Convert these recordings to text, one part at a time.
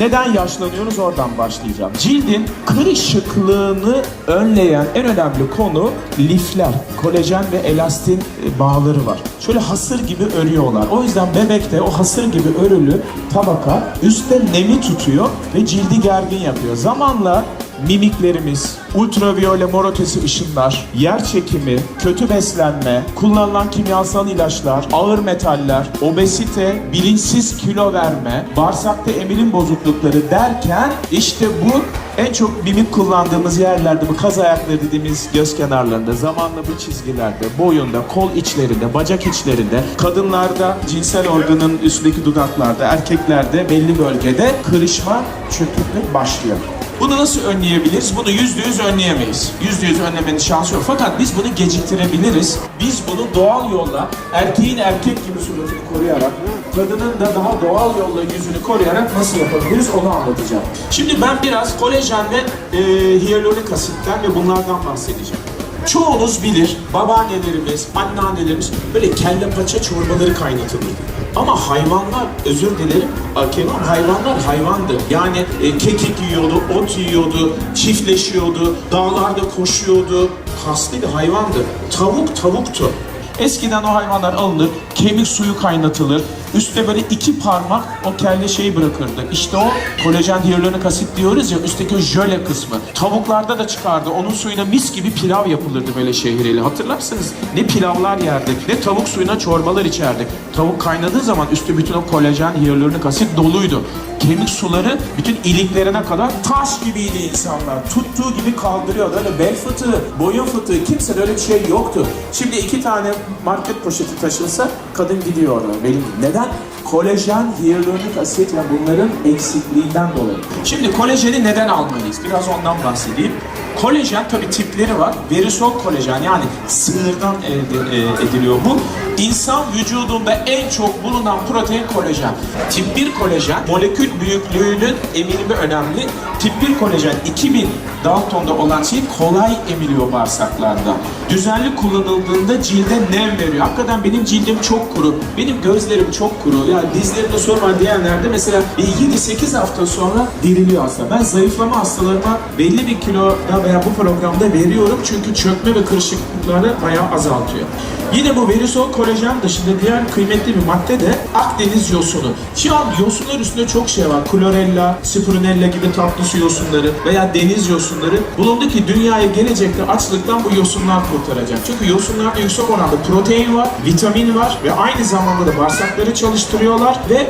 Neden yaşlanıyoruz oradan başlayacağım. Cildin kırışıklığını önleyen en önemli konu lifler, kolajen ve elastin e, bağları var. Şöyle hasır gibi örüyorlar. O yüzden bebekte o hasır gibi örülü tabaka üstte nemi tutuyor ve cildi gergin yapıyor. Zamanla mimiklerimiz, ultraviyole mor ötesi ışınlar, yer çekimi, kötü beslenme, kullanılan kimyasal ilaçlar, ağır metaller, obezite, bilinçsiz kilo verme, bağırsakta emilim bozuklukları derken işte bu en çok mimik kullandığımız yerlerde bu kaz ayakları dediğimiz göz kenarlarında, zamanla bu çizgilerde, boyunda, kol içlerinde, bacak içlerinde, kadınlarda cinsel organın üstündeki dudaklarda, erkeklerde belli bölgede kırışma, çöküklük başlıyor. Bunu nasıl önleyebiliriz? Bunu yüzde yüz önleyemeyiz. Yüzde yüz önlemenin şansı yok. Fakat biz bunu geciktirebiliriz. Biz bunu doğal yolla, erkeğin erkek gibi suratını koruyarak, kadının da daha doğal yolla yüzünü koruyarak nasıl yapabiliriz onu anlatacağım. Şimdi ben biraz kolajen ve e, hyaluronik asitten ve bunlardan bahsedeceğim. Çoğunuz bilir, babaannelerimiz, anneannelerimiz böyle kelle paça çorbaları kaynatılırdı. Ama hayvanlar, özür dilerim, Kenan hayvanlar hayvandı. Yani e, kekik yiyordu, ot yiyordu, çiftleşiyordu, dağlarda koşuyordu. Kaslı bir hayvandı. Tavuk tavuktu. Eskiden o hayvanlar alınır, kemik suyu kaynatılır. Üstte böyle iki parmak o kelle şeyi bırakırdı. İşte o kolajen hyaluronik asit diyoruz ya üstteki o jöle kısmı. Tavuklarda da çıkardı. Onun suyuna mis gibi pilav yapılırdı böyle şehriyle. Hatırlarsınız ne pilavlar yerdik ne tavuk suyuna çorbalar içerdik. Tavuk kaynadığı zaman üstü bütün o kolajen hyaluronik asit doluydu. Kemik suları bütün iliklerine kadar taş gibiydi insanlar. Tuttuğu gibi kaldırıyordu. Öyle bel fıtığı, boyun fıtığı kimse öyle bir şey yoktu. Şimdi iki tane market poşeti taşınsa kadın gidiyor. Benim neden? Kolajen, hyaluronik asit ve bunların eksikliğinden dolayı. Şimdi kolajeni neden almalıyız? Biraz ondan bahsedeyim. Kolajen tabi tipleri var. Verisol kolajen yani sığırdan elde e, ediliyor bu. İnsan vücudunda en çok bulunan protein kolajen. Tip 1 kolajen molekül büyüklüğünün emilimi önemli. Tip 1 kolajen 2000 Dalton'da olan şey kolay emiliyor bağırsaklarda. Düzenli kullanıldığında cilde nem veriyor. Hakikaten benim cildim çok kuru. Benim gözlerim çok kuru. Yani dizlerimde sorun var diyenlerde mesela 7-8 hafta sonra diriliyor aslında. Ben zayıflama hastalarıma belli bir kiloda veya bu programda veriyorum. Çünkü çökme ve kırışıklıkları bayağı azaltıyor. Yine bu verisol kolajen dışında diğer kıymetli bir madde de Akdeniz yosunu. Şu an yosunlar üstünde çok şey var. Klorella, spirulella gibi tatlı su yosunları veya deniz yosunları. Bulundu ki dünyaya gelecekte açlıktan bu yosunlar kurtaracak. Çünkü yosunlarda yüksek oranda protein var, vitamin var ve aynı zamanda da bağırsakları çalıştırıyorlar ve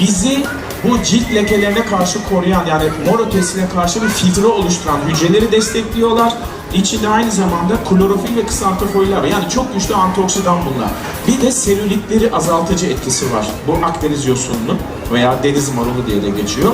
bizi bu cilt lekelerine karşı koruyan yani mor ötesine karşı bir filtre oluşturan hücreleri destekliyorlar. İçinde aynı zamanda klorofil ve kısaltofoiller var. Yani çok güçlü antioksidan bunlar. Bir de selülitleri azaltıcı etkisi var. Bu Akdeniz yosununun veya deniz marulu diye de geçiyor.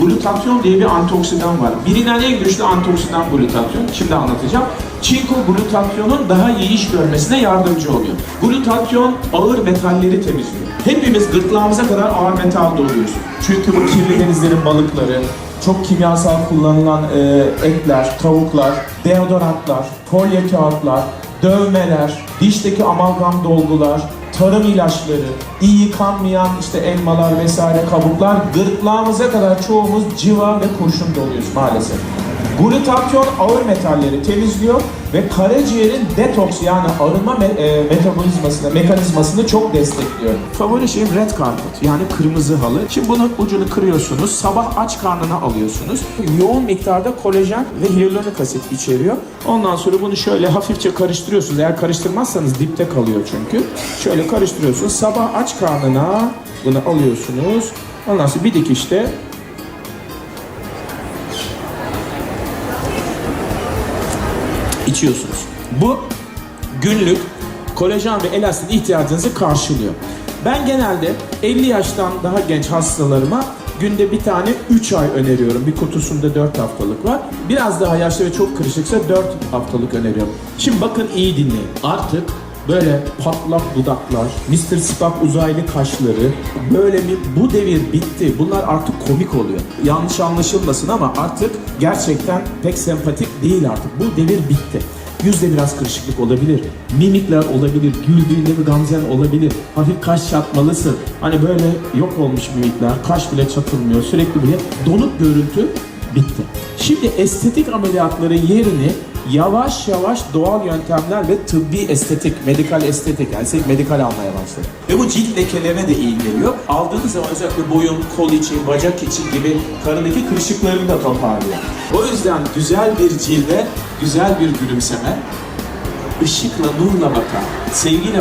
Glutatyon diye bir antioksidan var. Bilinen en güçlü antioksidan glutatyon. Şimdi anlatacağım. Çinko glutatyonun daha iyi iş görmesine yardımcı oluyor. Glutatyon ağır metalleri temizliyor. Hepimiz gırtlağımıza kadar ağır metal doluyoruz. Çünkü bu kirli denizlerin balıkları, çok kimyasal kullanılan e, etler, tavuklar, deodorantlar, folyo kağıtlar, dövmeler, dişteki amalgam dolgular, tarım ilaçları, iyi yıkanmayan işte elmalar vesaire kabuklar gırtlağımıza kadar çoğumuz civa ve kurşun doluyoruz maalesef. Glutatyon ağır metalleri temizliyor ve karaciğerin detoks yani arınma me- e, metabolizmasını, mekanizmasını çok destekliyor. Favori şeyim red carpet yani kırmızı halı. Şimdi bunun ucunu kırıyorsunuz, sabah aç karnına alıyorsunuz. Yoğun miktarda kolajen ve hyaluronik asit içeriyor. Ondan sonra bunu şöyle hafifçe karıştırıyorsunuz. Eğer karıştırmazsanız dipte kalıyor çünkü. Şöyle karıştırıyorsunuz. Sabah aç karnına bunu alıyorsunuz. Ondan sonra bir dikişte içiyorsunuz. Bu günlük kolajen ve elastin ihtiyacınızı karşılıyor. Ben genelde 50 yaştan daha genç hastalarıma günde bir tane 3 ay öneriyorum. Bir kutusunda 4 haftalık var. Biraz daha yaşlı ve çok kırışıksa 4 haftalık öneriyorum. Şimdi bakın iyi dinleyin. Artık böyle patlak dudaklar, Mr. Spock uzaylı kaşları, böyle bir bu devir bitti. Bunlar artık komik oluyor. Yanlış anlaşılmasın ama artık gerçekten pek sempatik değil artık. Bu devir bitti. Yüzde biraz kırışıklık olabilir. Mimikler olabilir. Güldüğünde bir gamzen olabilir. Hafif kaş çatmalısın. Hani böyle yok olmuş mimikler. Kaş bile çatılmıyor. Sürekli bile donuk görüntü bitti. Şimdi estetik ameliyatların yerini yavaş yavaş doğal yöntemler ve tıbbi estetik, medikal estetik, yani medikal almaya başladı. Ve bu cilt lekelerine de iyi geliyor. Aldığınız zaman özellikle boyun, kol için, bacak için gibi karındaki kırışıklarını da toparlıyor. O yüzden güzel bir cilde, güzel bir gülümseme, ışıkla, nurla bakan, sevgiyle